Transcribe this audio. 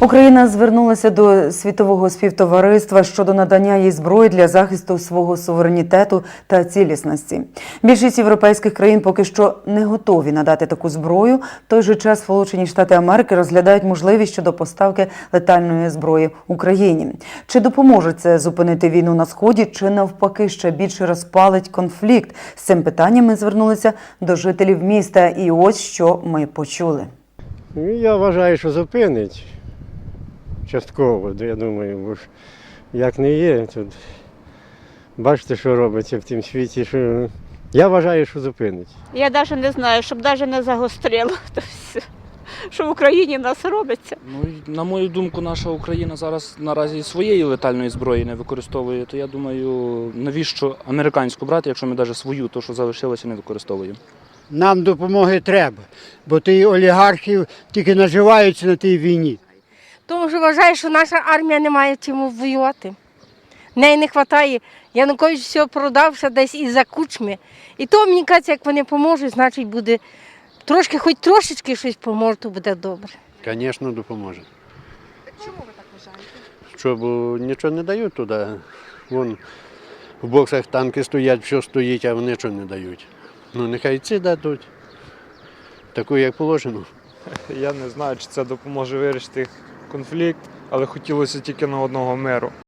Україна звернулася до світового співтовариства щодо надання їй зброї для захисту свого суверенітету та цілісності. Більшість європейських країн поки що не готові надати таку зброю. В той же час Сполучені Штати Америки розглядають можливість щодо поставки летальної зброї Україні. Чи допоможе це зупинити війну на сході, чи навпаки ще більше розпалить конфлікт? З цим питанням ми звернулися до жителів міста. І ось що ми почули. Ну, Я вважаю, що зупинить частково, я думаю, бо ж як не є, тут бачите, що робиться в тім світі, що я вважаю, що зупинить. Я навіть не знаю, щоб навіть не загострило. То все, що в Україні в нас робиться. Ну, на мою думку, наша Україна зараз наразі своєї летальної зброї не використовує. То я думаю, навіщо американську брати, якщо ми навіть свою, то що залишилося, не використовуємо. Нам допомоги треба, бо ті олігархи тільки наживаються на тій війні. Тому що вважаю, що наша армія не має чим воювати. В неї не вистачає. Янукович все продався десь із-за кучми. І то, мені кажеться, як вони поможуть, значить буде трошки, хоч трошечки щось поможе, то буде добре. Звісно, допоможе. Чому ви так вважаєте? Що, бо нічого не дають туди. Вон в боксах танки стоять, все стоїть, а вони нічого не дають. Ну нехай ці дадуть. Таку, як положено. Я не знаю, чи це допоможе вирішити конфлікт, але хотілося тільки на одного миру.